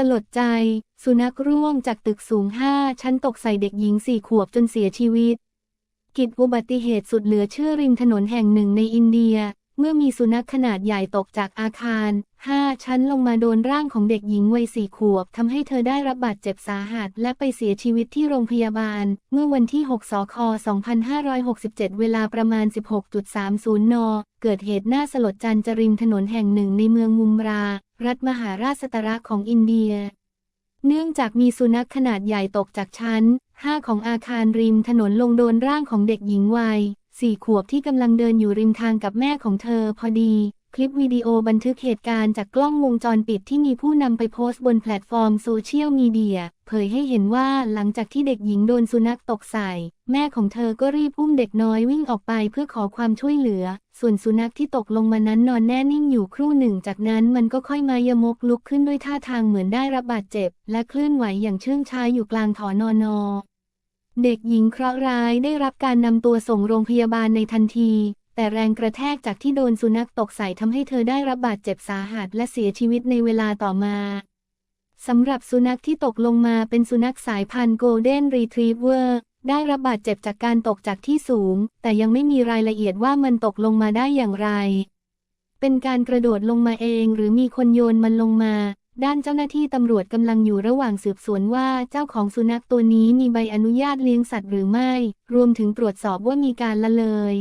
สลดใจ สุนัขร่วงจากตึกสูงห้าชั้นตกใส่เด็กหญิงสี่ขวบจนเสียชีวิต กิจอุบัติเหตุสุดเหลือเชื่อริมถนนแห่งหนึ่งในอินเดีย เมื่อมีสุนัขขนาดใหญ่ตกจากอาคาร 5 ชั้นลงมาโดนร่างของเด็กหญิงวัยสี่ขวบทำให้เธอได้รับบาดเจ็บสาหัส และไปเสียชีวิตที่โรงพยาบาล เมื่อวันที่ 6 สค 2567 เวลาประมาณ 16.30 น เกิดเหตุน่าสลดจันจริมถนนแห่งหนึ่งในเมืองมุมรา รัฐมหาราชสตระของอินเดีย เนื่องจากมีสุนัขขนาดใหญ่ตกจากชั้น 5 ของอาคารริมถนนลงโดนร่างของเด็กหญิงวัย สี่ขวบที่กำลังเดินอยู่ริมทางกับแม่ของเธอพอดี คลิปวิดีโอบันทึกเหตุการณ์จากกล้องวงจรปิดที่มีผู้นำไปโพสต์บนแพลตฟอร์มโซเชียลมีเดียเผยให้เห็นว่าหลังจากที่เด็กหญิงโดนสุนัขตกใส่ แม่ของเธอก็รีบอุ้มเด็กน้อยวิ่งออกไปเพื่อขอความช่วยเหลือ ส่วนสุนัขที่ตกลงมานั้นนอนแน่นิ่งอยู่ครู่หนึ่ง จากนั้นมันก็ค่อยมายมกลุกขึ้นด้วยท่าทางเหมือนได้รับบาดเจ็บ และเคลื่อนไหวอย่างเชื่องช้าอยู่กลางถอนอนอ เด็กหญิงเคราะห์ร้ายได้รับการนำตัวส่งโรงพยาบาลในทันที แต่แรงกระแทกจากที่โดนสุนัขตกใส่ทำให้เธอได้รับบาดเจ็บสาหัสและเสียชีวิตในเวลาต่อมาสำหรับสุนัขที่ตกลงมาเป็นสุนัขสายพันธุ์โกลเด้นรีทรีเวอร์ได้รับบาดเจ็บจากการตกจากที่สูง แต่ยังไม่มีรายละเอียดว่ามันตกลงมาได้อย่างไร เป็นการกระโดดลงมาเองหรือมีคนโยนมันลงมา ด้านเจ้าหน้าที่ตำรวจกำลังอยู่ระหว่างสืบสวนว่าเจ้าของสุนัขตัวนี้มีใบอนุญาตเลี้ยงสัตว์หรือไม่ รวมถึงตรวจสอบว่ามีการละเลย